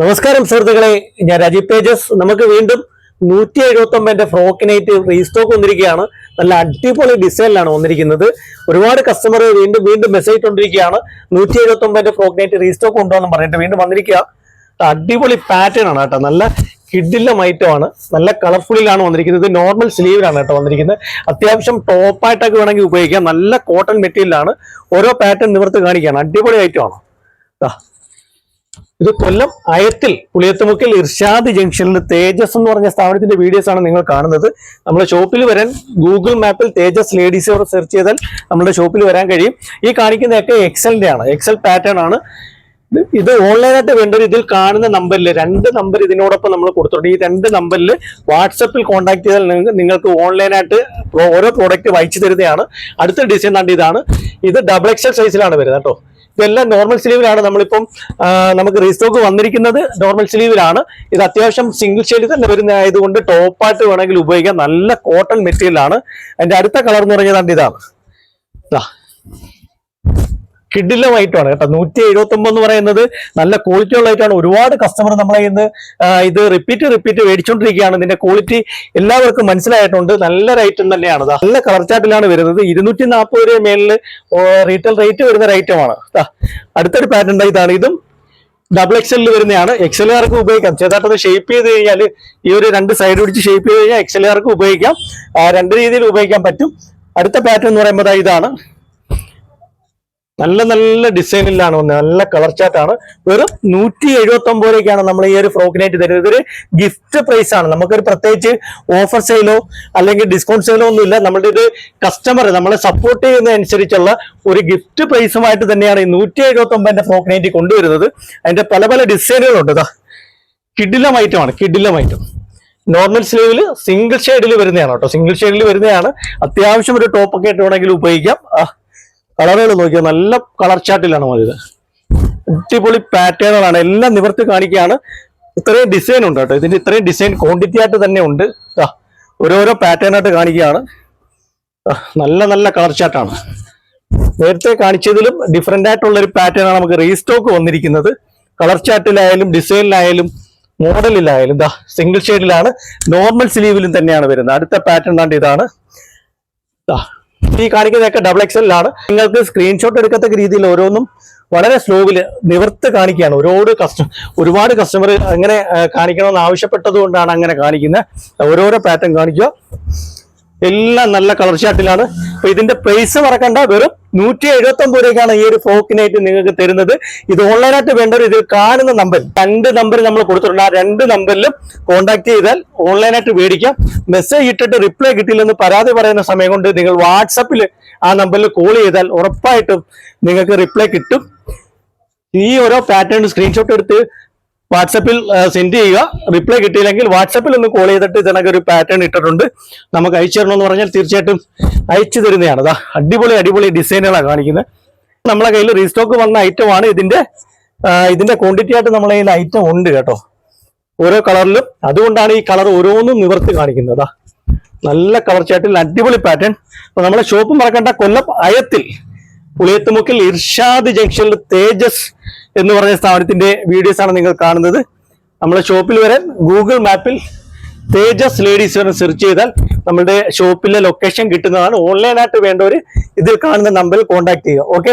നമസ്കാരം സുഹൃത്തുക്കളെ. ഞാൻ രാജീവ് തേജസ്. നമുക്ക് വീണ്ടും നൂറ്റി എഴുപത്തി ഒമ്പതിന്റെ ഫ്രോക്കിനായിട്ട് റീസ്റ്റോക്ക് വന്നിരിക്കുകയാണ്. നല്ല അടിപൊളി ഡിസൈനിലാണ് വന്നിരിക്കുന്നത്. ഒരുപാട് കസ്റ്റമർ വീണ്ടും വീണ്ടും മെസ്സേജ് കൊണ്ടിരിക്കുകയാണ് നൂറ്റി എഴുപത്തി ഒമ്പതിന്റെ ഫ്രോക്കിനായിട്ട് റീസ്റ്റോക്ക് ഉണ്ടോന്ന് പറഞ്ഞിട്ട് വീണ്ടും വന്നിരിക്കുക. അടിപൊളി പാറ്റേൺ ആണ് കേട്ടോ. നല്ല കിഡില്ല ഐറ്റമാണ് നല്ല കളർഫുള്ളിലാണ് വന്നിരിക്കുന്നത്. നോർമൽ സ്ലീവിലാണ് കേട്ടോ വന്നിരിക്കുന്നത്. അത്യാവശ്യം ടോപ്പായിട്ടൊക്കെ വേണമെങ്കിൽ ഉപയോഗിക്കാം. നല്ല കോട്ടൺ മെറ്റീരിയലാണ് ഓരോ പാറ്റേൺ നിവർത്ത് കാണിക്കുകയാണ്. അടിപൊളി ഐറ്റമാണ് ഇത് കൊല്ലം അയത്തിൽ പുളിയത്തുമുക്കിൽ ഇർഷാദ് ജംഗ്ഷനിൽ തേജസ് എന്ന് പറഞ്ഞ സ്ഥാപനത്തിന്റെ വീഡിയോസ് ആണ് നിങ്ങൾ കാണുന്നത്. നമ്മുടെ ഷോപ്പിൽ വരാൻ ഗൂഗിൾ മാപ്പിൽ തേജസ് ലേഡീസ് സെർച്ച് ചെയ്താൽ നമ്മുടെ ഷോപ്പിൽ വരാൻ കഴിയും. ഈ കാണിക്കുന്നതൊക്കെ എക്സലിന്റെ ആണ്. എക്സൽ പാറ്റേൺ ആണ്. ഇത് ഓൺലൈനായിട്ട് വേണ്ടവർ ഇതിൽ കാണുന്ന നമ്പറിൽ രണ്ട് നമ്പർ ഇതിനോടൊപ്പം നമ്മൾ കൊടുത്തിട്ടുണ്ട്. ഈ രണ്ട് നമ്പറിൽ വാട്സപ്പിൽ കോൺടാക്ട് ചെയ്താൽ നിങ്ങൾക്ക് ഓൺലൈനായിട്ട് ഓരോ പ്രോഡക്റ്റ് വായിച്ചു തരുന്നതാണ്. അടുത്ത ഡിസൈൻ കണ്ട് ഇത് ഡബിൾ എക്സൽ സൈസിലാണ് വരുന്നത് കേട്ടോ. ഇതെല്ലാം നോർമൽ സ്ലീവിലാണ് നമ്മളിപ്പം നമുക്ക് റീസ്റ്റോക്ക് വന്നിരിക്കുന്നത് നോർമൽ സ്ലീവിലാണ് ഇത് അത്യാവശ്യം സിംഗിൾ ഷെയ്ഡ് തന്നെ വരുന്ന ആയതുകൊണ്ട് ടോപ്പായിട്ട് വേണമെങ്കിൽ ഉപയോഗിക്കാം. നല്ല കോട്ടൺ മെറ്റീരിയൽ ആണ്. അതിന്റെ അടുത്ത കളർ എന്ന് പറഞ്ഞാൽ ഇതാണ്. കിഡിലെ വൈറ്റാണ് കേട്ടോ. നൂറ്റി എഴുപത്തി ഒമ്പത് എന്ന് പറയുന്നത് നല്ല ക്വാളിറ്റി ഉള്ള ആണ്. ഒരുപാട് കസ്റ്റമർ നമ്മളെ ഇന്ന് ഇത് റിപ്പീറ്റ് റിപ്പീറ്റ് മേടിച്ചുകൊണ്ടിരിക്കുകയാണ് ഇതിന്റെ ക്വാളിറ്റി എല്ലാവർക്കും മനസ്സിലായിട്ടുണ്ട്. നല്ല ഐറ്റം തന്നെയാണ്. നല്ല കളർ ചാർട്ടിലാണ് വരുന്നത്. ഇരുന്നൂറ്റി നാൽപ്പത് രൂപ മേലിൽ റീറ്റെയിൽ റേറ്റ് വരുന്ന ഒരു ഐറ്റമാണ്. അടുത്തൊരു പാറ്റേൺ ഇതാണ്. ഇതും ഡബിൾ എക്സലിൽ വരുന്നതാണ്. എക്സലുകാർക്ക് ഉപയോഗിക്കാം. ചെറുതായിട്ടത് ഷേപ്പ് ചെയ്ത് കഴിഞ്ഞാൽ ഈ ഒരു രണ്ട് സൈഡ് പിടിച്ച് ഷേപ്പ് ചെയ്ത് കഴിഞ്ഞാൽ എക്സലുകാർക്ക് ഉപയോഗിക്കാം. രണ്ട് രീതിയിൽ ഉപയോഗിക്കാൻ പറ്റും. അടുത്ത പാറ്റേൺ എന്ന് പറയുമ്പോൾ ഇതാണ്. നല്ല നല്ല ഡിസൈനിലാണ് വന്നത്. നല്ല കളർ ചാർട്ടാണ് വെറും നൂറ്റി എഴുപത്തി ഒമ്പത് രൂപയ്ക്കാണ് നമ്മൾ ഈ ഒരു ഫ്രോക്കിനായിട്ട് തരുന്നത്. ഇതൊരു ഗിഫ്റ്റ് പ്രൈസ് ആണ്. നമുക്കൊരു പ്രത്യേകിച്ച് ഓഫർ സെയിലോ അല്ലെങ്കിൽ ഡിസ്കൗണ്ട് സെയിലോ ഒന്നുമില്ല. നമ്മളുടെ ഇത് കസ്റ്റമർ നമ്മളെ സപ്പോർട്ട് ചെയ്യുന്നതനുസരിച്ചുള്ള ഒരു ഗിഫ്റ്റ് പ്രൈസുമായിട്ട് തന്നെയാണ് ഈ നൂറ്റി എഴുപത്തി ഒമ്പതിന്റെ ഫ്രോക്കിനായിട്ട് കൊണ്ടുവരുന്നത്. അതിന്റെ പല പല ഡിസൈനുകളുണ്ട് ഇതാ കിഡിലം ഐറ്റമാണ് കിഡിലം ഐറ്റം നോർമൽ സ്ലീവിൽ സിംഗിൾ ഷെയ്ഡിൽ വരുന്നതാണ് കേട്ടോ. സിംഗിൾ ഷെയ്ഡിൽ വരുന്നതാണ്. അത്യാവശ്യം ഒരു ടോപ്പൊക്കെ ആയിട്ട് വേണമെങ്കിൽ ഉപയോഗിക്കാം. കളറുകൾ നോക്കിയാൽ നല്ല കളർ ചാർട്ടിലാണ് മതി അടിപൊളി പാറ്റേണുകളാണ് എല്ലാം നിവർത്തി കാണിക്കുകയാണ്. ഇത്രയും ഡിസൈൻ ഉണ്ട് കേട്ടോ. ഇതിന്റെ ഇത്രയും ഡിസൈൻ ക്വാണ്ടിറ്റി ആയിട്ട് തന്നെ ഉണ്ട്. ഓരോരോ പാറ്റേൺ ആയിട്ട് കാണിക്കുകയാണ്. നല്ല നല്ല കളർ ചാർട്ടാണ് നേരത്തെ കാണിച്ചതിലും ഡിഫറെന്റ് ആയിട്ടുള്ള ഒരു പാറ്റേൺ ആണ് നമുക്ക് റീസ്റ്റോക്ക് വന്നിരിക്കുന്നത്. കളർ ചാർട്ടിലായാലും ഡിസൈനിലായാലും മോഡലിലായാലും ഇതാ സിംഗിൾ ഷെയ്ഡിലാണ് നോർമൽ സ്ലീവിലും തന്നെയാണ് വരുന്നത്. അടുത്ത പാറ്റേൺ ആണ്ട് ഇതാണ്. ഈ കാണിക്കുന്നതൊക്കെ ഡബിൾ എക്സലിലാണ് നിങ്ങൾക്ക് സ്ക്രീൻഷോട്ട് എടുക്കത്തക്ക രീതിയിൽ ഓരോന്നും വളരെ സ്ലോവിൽ നിവർത്ത് കാണിക്കുകയാണ്. ഒരുപാട് കസ്റ്റ ഒരുപാട് കസ്റ്റമർ അങ്ങനെ കാണിക്കണമെന്ന് ആവശ്യപ്പെട്ടത് കൊണ്ടാണ് അങ്ങനെ കാണിക്കുന്നത്. ഓരോരോ പാറ്റേൺ കാണിക്കുക. എല്ലാം നല്ല കളർ ഷാർട്ടിലാണ് അപ്പൊ ഇതിന്റെ പ്രൈസ് മറക്കണ്ട. വെറും നൂറ്റി എഴുപത്തി ഒമ്പത് രൂപയ്ക്കാണ് ഈ ഒരു ഫ്രോക്കിനായിട്ട് നിങ്ങൾക്ക് തരുന്നത്. ഇത് ഓൺലൈനായിട്ട് വേണ്ടവർ ഇത് കാണുന്ന നമ്പർ രണ്ട് നമ്പർ നമ്മൾ കൊടുത്തിട്ടുണ്ട്. ആ രണ്ട് നമ്പറിലും കോൺടാക്ട് ചെയ്താൽ ഓൺലൈനായിട്ട് മേടിക്കാം. മെസ്സേജ് ഇട്ടിട്ട് റിപ്ലൈ കിട്ടിയില്ലെന്ന് പരാതി പറയുന്ന സമയം കൊണ്ട് നിങ്ങൾ വാട്സപ്പിൽ ആ നമ്പറിൽ കോൾ ചെയ്താൽ ഉറപ്പായിട്ടും നിങ്ങൾക്ക് റിപ്ലൈ കിട്ടും. ഈ ഓരോ പാറ്റേൺ സ്ക്രീൻഷോട്ട് എടുത്ത് വാട്സപ്പിൽ സെൻഡ് ചെയ്യുക. റിപ്ലൈ കിട്ടിയില്ലെങ്കിൽ വാട്സപ്പിൽ ഒന്ന് കോൾ ചെയ്തിട്ട് ഇതിനൊക്കെ ഒരു പാറ്റേൺ ഇട്ടിട്ടുണ്ട്. നമുക്ക് അയച്ചു തരണമെന്ന് പറഞ്ഞാൽ തീർച്ചയായിട്ടും അയച്ചു തരുന്നതാണ്. അതാ അടിപൊളി അടിപൊളി ഡിസൈനുകളാണ് കാണിക്കുന്നത്. നമ്മളെ കയ്യിൽ റീസ്റ്റോക്ക് വന്ന ഐറ്റമാണ് ഇതിന്റെ ഇതിന്റെ ക്വാണ്ടിറ്റി ആയിട്ട് നമ്മളെ കയ്യിൽ ഐറ്റം ഉണ്ട് കേട്ടോ. ഓരോ കളറിലും അതുകൊണ്ടാണ് ഈ കളർ ഓരോന്നും നിവർത്തി കാണിക്കുന്നത്. നല്ല കളർ ചാട്ടിൽ അടിപൊളി പാറ്റേൺ അപ്പൊ നമ്മളെ ഷോപ്പ് മറക്കണ്ട. കൊല്ലം അയത്തിൽ. പുളിയത്തുമുക്കിൽ ഇർഷാദ് ജംഗ്ഷനിൽ തേജസ് എന്ന് പറഞ്ഞ സ്ഥാപനത്തിന്റെ വീഡിയോസ് ആണ് നിങ്ങൾ കാണുന്നത്. നമ്മുടെ ഷോപ്പിൽ വരാൻ ഗൂഗിൾ മാപ്പിൽ തേജസ് ലേഡീസ് എന്ന് സെർച്ച് ചെയ്താൽ നമ്മുടെ ഷോപ്പിലെ ലൊക്കേഷൻ കിട്ടുന്നതാണ്. ഓൺലൈനായിട്ട് വേണ്ടവർ ഇതിൽ കാണുന്ന നമ്പറിൽ കോൺടാക്ട് ചെയ്യുക. ഓക്കെ